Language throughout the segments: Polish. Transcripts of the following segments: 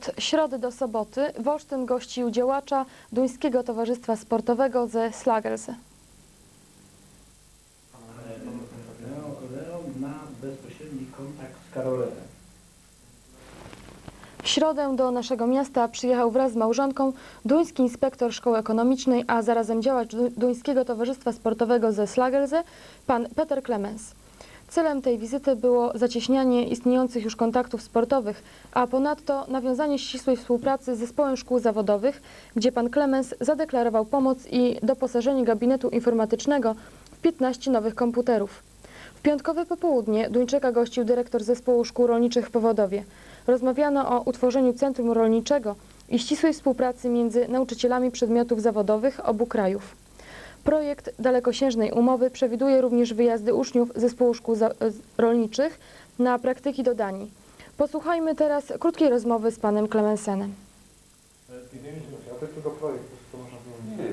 Od środy do soboty Wolsztyn gościł działacza Duńskiego Towarzystwa Sportowego ze Slagelse. Leo, Leo ma bezpośredni kontakt z. W środę do naszego miasta przyjechał wraz z małżonką duński inspektor szkoły ekonomicznej, a zarazem działacz Du- Duńskiego Towarzystwa Sportowego ze Slagelse, pan Peter Clemens. Celem tej wizyty było zacieśnianie istniejących już kontaktów sportowych, a ponadto nawiązanie ścisłej współpracy z zespołem szkół zawodowych, gdzie pan Clemens zadeklarował pomoc i doposażenie gabinetu informatycznego w 15 nowych komputerów. W piątkowe popołudnie Duńczyka gościł dyrektor zespołu szkół rolniczych w Powodowie. Rozmawiano o utworzeniu centrum rolniczego i ścisłej współpracy między nauczycielami przedmiotów zawodowych obu krajów. Projekt dalekosiężnej umowy przewiduje również wyjazdy uczniów zespołu szkół rolniczych na praktyki do Danii. Posłuchajmy teraz krótkiej rozmowy z panem Klemensenem.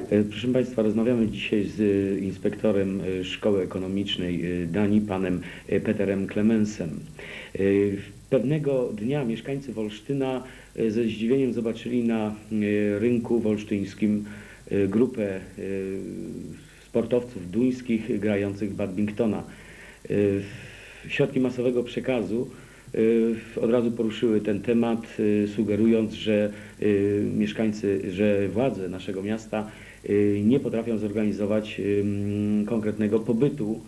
E, Proszę Państwa, rozmawiamy dzisiaj z e, inspektorem e, Szkoły Ekonomicznej Danii, panem Peterem Clemensem. Pewnego dnia mieszkańcy Wolsztyna ze zdziwieniem zobaczyli na rynku wolsztyńskim grupę e, sportowców duńskich grających badmintona. E, Środki masowego przekazu od razu poruszyły ten temat, sugerując, że mieszkańcy, że władze naszego miasta nie potrafią zorganizować konkretnego pobytu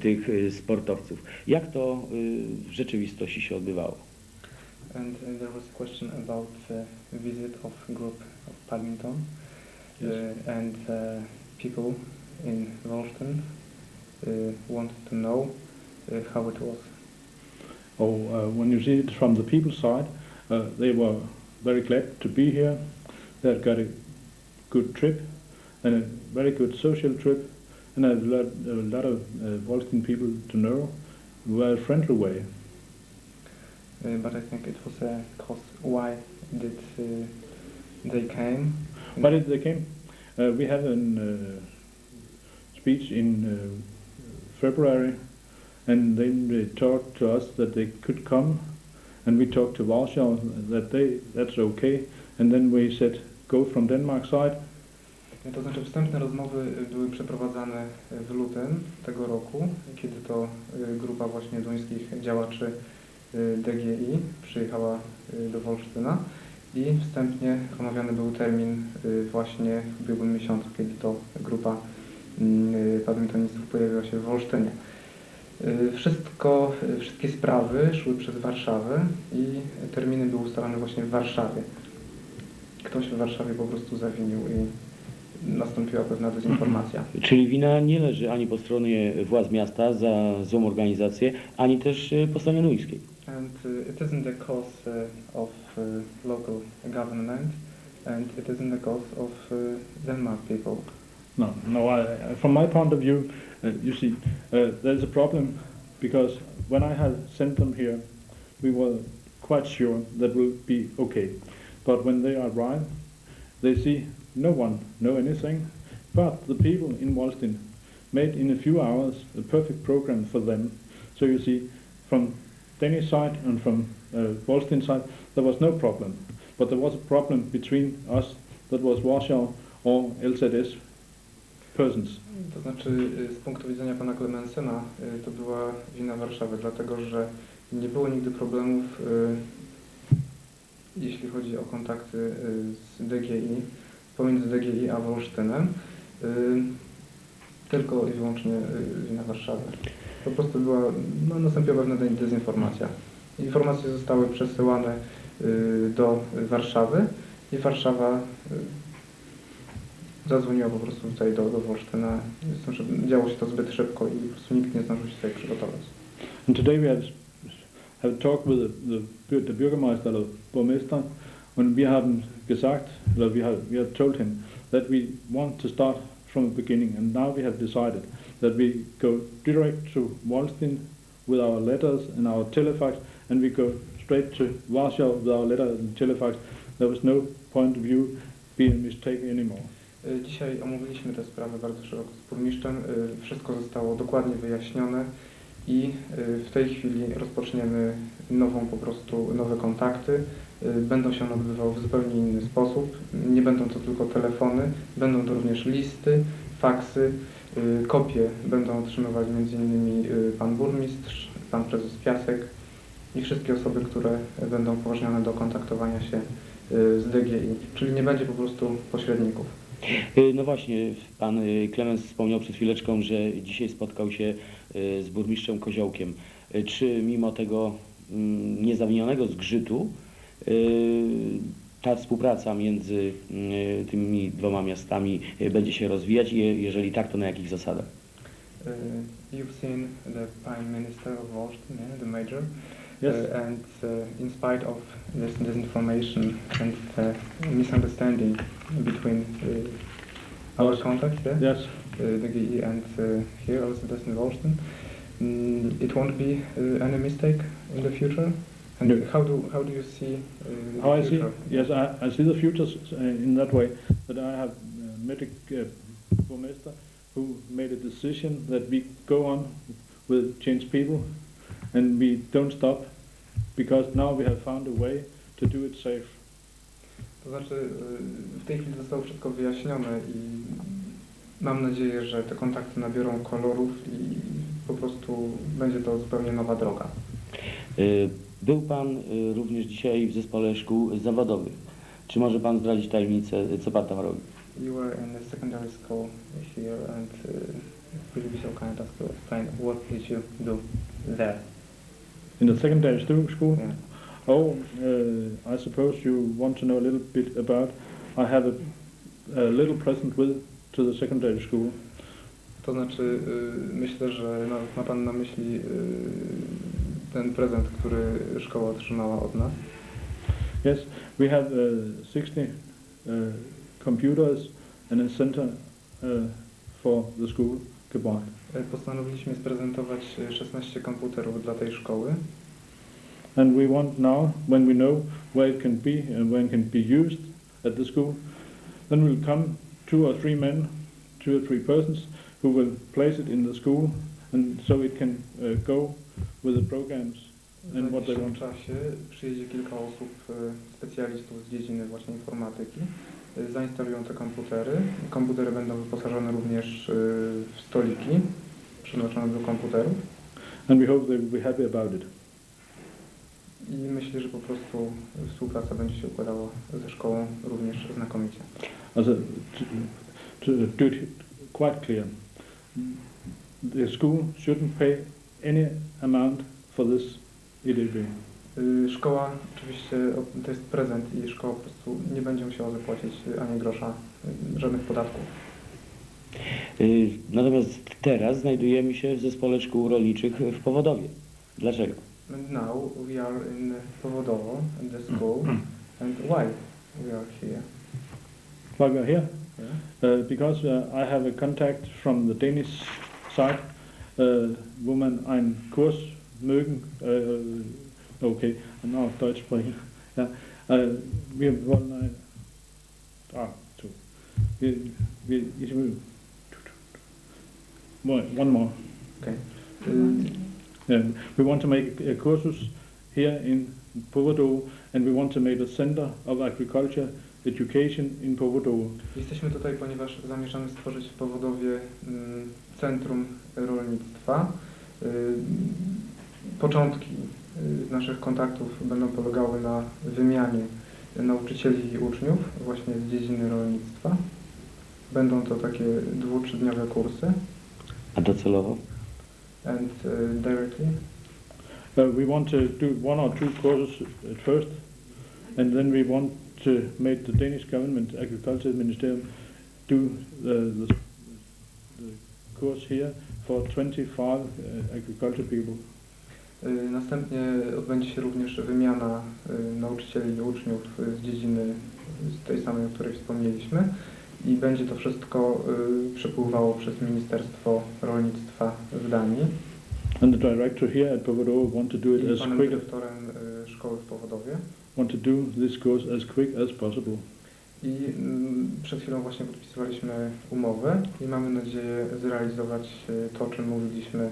tych sportowców. Jak to w rzeczywistości się odbywało? And uh, there was a question about the visit of group of badminton Yes. uh, and uh, people in Wolften uh, wanted to know uh, how it was. Oh, uh, when you see it from the people's side, uh, they were very glad to be here. They had got a good trip and a very good social trip, and a lot, a lot of uh, people to know, in very friendly way. Uh, but I think it was a cause why did uh, they came. But it, they came. Uh, we had a uh, speech in uh, February, and then they talked to us that they could come, and we talked to Warsaw that they that's okay, and then we said go from Denmark side. To znaczy wstępne rozmowy y, były przeprowadzane y, w lutym tego roku, kiedy to y, grupa właśnie duńskich działaczy DGI przyjechała do Wolsztyna i wstępnie omawiany był termin y, właśnie w ubiegłym miesiącu, kiedy to grupa y, badmintonistów pojawiła się w Wolsztynie. Y, Wszystko, wszystkie sprawy szły przez Warszawę i terminy były ustalane właśnie w Warszawie. Ktoś w Warszawie po prostu zawinił i nastąpiła pewna dezinformacja. Czyli wina nie leży ani po stronie władz miasta za złą organizację, ani też po stronie duńskiej. And it isn't the cause of local government and it isn't the cause of uh, Denmark people. No, no. I, from my point of view, uh, you see, uh, there's a problem because when I had sent them here, we were quite sure that will be okay. But when they arrive, they see no one know anything, but the people in Walston made in a few hours a perfect program for them. So you see, from Danish side and from uh, Walston side, there was no problem. But there was a problem between us, that was Warsaw or LZS persons. To znaczy y, z punktu widzenia pana Clemensena y, to była wina Warszawy, dlatego że nie było nigdy problemów y, jeśli chodzi o kontakty z DGI, pomiędzy DGI a Wolsztynem, tylko i wyłącznie wina Warszawy. Po prostu była, no, nastąpiła pewna de- dezinformacja. Informacje zostały przesyłane y, do Warszawy i Warszawa y, zadzwoniła po prostu tutaj do, do Wolsztyna, działo się to zbyt szybko i po prostu nikt nie zdążył się tutaj przygotować. And today we have, talked with the, the, the Bürgermeister or Burmester, and we have gesagt, we have, we have told him that we want to start from the beginning, and now we have decided that we go direct to with our letters and our telefax, and we go straight to Warsaw with our and telefax. There was no point of view being mistaken anymore. Y, Dzisiaj omówiliśmy te sprawy bardzo szeroko z burmistrzem. Y, Wszystko zostało dokładnie wyjaśnione i y, w tej chwili rozpoczniemy nową po prostu, nowe kontakty. Będą się one odbywały w zupełnie inny sposób. Nie będą to tylko telefony, będą to również listy, faksy, kopie będą otrzymywać m.in. y, pan burmistrz, pan prezes Piasek i wszystkie osoby, które będą upoważnione do kontaktowania się y, z DGI, czyli nie będzie po prostu pośredników. Y, No właśnie, pan y, Klemens wspomniał przed chwileczką, że dzisiaj spotkał się y, z burmistrzem Koziołkiem. Y, Czy mimo tego mm, niezawinionego zgrzytu y, ta współpraca między y, tymi dwoma miastami y, będzie się rozwijać i je- jeżeli tak, to na jakich zasadach? Uh, you've seen the Prime Minister of Washington, yeah, the Major, Yes. uh, and uh, in spite of this disinformation and uh, misunderstanding between uh, our contacts, yeah, Yes. uh, the GE and uh, here also in Washington, mm, it won't be uh, any mistake in the future. And how do how do you see uh, How the I see, future? yes, I, I see the future uh, in that way that I have uh, met a uh, burmester who made a decision that we go on with change people and we don't stop because now we have found a way to do it safe. To znaczy, w tej chwili zostało wszystko wyjaśnione i mam nadzieję, że te kontakty nabiorą kolorów i po prostu będzie to zupełnie nowa droga. Y, Był Pan y, również dzisiaj w zespole szkół zawodowych. Czy może Pan zdradzić tajemnicę, co Pan tam robi? You were in the secondary school here and uh, you be so kind as to explain what did you do there? In the secondary school, Yeah. oh, uh, I suppose you want to know a little bit about, I have a, a little present with to the secondary school. To znaczy, y, myślę, że ma, ma Pan na myśli y, ten prezent, który szkoła otrzymała od nas. Yes, we have uh, 60 uh, computers and a center uh, for the school, Gebäude. Y, Postanowiliśmy sprezentować y, 16 komputerów dla tej szkoły. And we want now, when we know where it can be and when it can be used at the school, then will come two or three men, two or three persons, who will place it in the school, and so it can uh, go with the programs and W what they want. czasie przyjedzie kilka osób, y, specjalistów z dziedziny właśnie informatyki. Y, Zainstalują te komputery. Komputery będą wyposażone również y, w stoliki przeznaczone do komputerów. And we hope they will be happy about it. I myślę, że po prostu współpraca będzie się układała ze szkołą również znakomicie. Also, to, to it quite clear, the school shouldn't pay any amount for this E EDB. Y, Szkoła oczywiście to jest prezent i szkoła po prostu nie będzie musiała zapłacić ani grosza, y, żadnych podatków. Y, Natomiast teraz znajdujemy się w zespole szkół rolniczych w Powodowie. Dlaczego? Now we are in Powodowo, in the school, and why we are here? Why we are here? Yeah. Uh, because uh, I have a contact from the Danish side, wo man einen Kurs mögen, äh, okay, now auf Deutsch sprechen. Ja, wir wollen ein, ah. Wir, wir, ich will, one, more. Okay. Yeah, we want to make a cursus here in Povodovo, and we want to make a center of agriculture education in Povodovo. Jesteśmy tutaj, ponieważ zamierzamy stworzyć w Powodowie mm, Centrum Rolnictwa. Y, Początki y, naszych kontaktów będą polegały na wymianie nauczycieli i uczniów właśnie z dziedziny rolnictwa. Będą to takie dwu, trzydniowe kursy A docelowo? and y, directly Uh, we want to do one or two courses at first, and then we want to make the Danish government agriculture ministerium do the, the, the course here for 25 uh, agriculture people. Y, Następnie odbędzie się również wymiana y, nauczycieli i uczniów z dziedziny z tej samej, o której wspomnieliśmy i będzie to wszystko y, przepływało przez Ministerstwo Rolnictwa w Danii. And the director here at Povodovo want to do it I as panem quick, dyrektorem y, szkoły w Powodowie. want to do this course as quick as possible. I mm, przed chwilą właśnie podpisywaliśmy umowę i mamy nadzieję zrealizować y, to, o czym mówiliśmy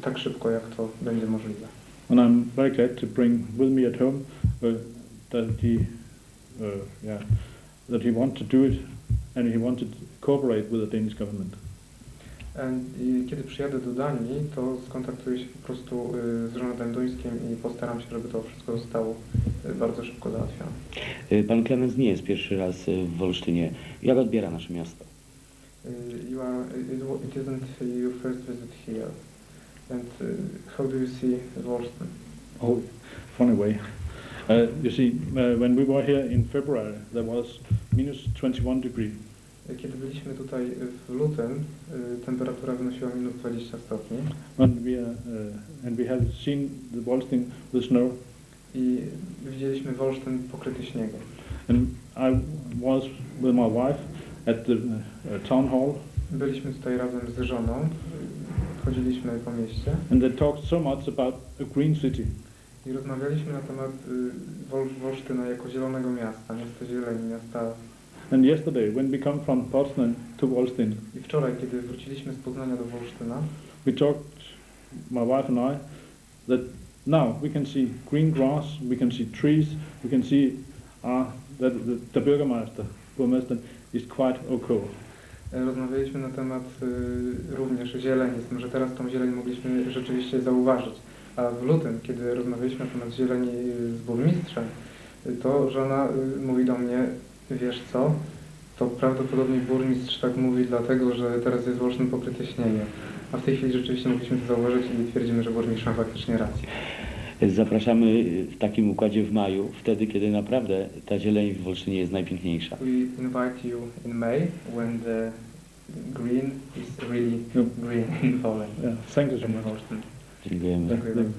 tak szybko, jak to będzie możliwe. And I'm very glad to bring with me at home uh, that he, uh, yeah, that he wants to do it, and he wants to cooperate with the Danish government. And I kiedy przyjadę do Danii, to skontaktuję się po prostu y, z rządem duńskim i postaram się, żeby to wszystko zostało y, bardzo szybko załatwione. Y, Pan Klemens nie jest pierwszy raz w Wolsztynie. Jak odbiera nasze miasto? You are, it, isn't your first visit here. And how do you see Wolsztyn? Oh, funny way. Uh, you see, uh, when we were here in February, there was minus 21 degree. Kiedy byliśmy tutaj w lutym, y, temperatura wynosiła minus 20 stopni And we, uh, and we have seen the Wolsting with snow. i widzieliśmy Wolsztyn pokryty śniegiem. And I was with my wife at the uh, town hall, Byliśmy tutaj razem z żoną, chodziliśmy po mieście and they talked so much about a green city. i rozmawialiśmy na temat y, Wol- Wolsztyna jako zielonego miasta, miasta zieleni, miasta... And yesterday, when we come from Poznan to I wczoraj, kiedy wróciliśmy z Poznania do Wolsztyna, we talked, my wife and I, that now we can see green grass, we can see trees, we can see uh, that the, the Bürgermeister, Burmester, is quite okay. e, rozmawialiśmy na temat y, również zieleni, z tym, że teraz tą zieleń mogliśmy rzeczywiście zauważyć. A w lutym, kiedy rozmawialiśmy na temat zieleni y, z burmistrzem, y, to żona y, mówi do mnie, wiesz co, to prawdopodobnie burmistrz tak mówi dlatego, że teraz jest Wolsztyn pokryty śniegiem. A w tej chwili rzeczywiście mogliśmy to zauważyć i twierdzimy, że burmistrz ma faktycznie rację. Zapraszamy y, w takim układzie w maju, wtedy kiedy naprawdę ta zieleń w Wolsztynie jest najpiękniejsza. We invite you in May when the green is really Yep. green in Poland. Yeah, thank you so much. Dziękujemy. Dziękuję bardzo.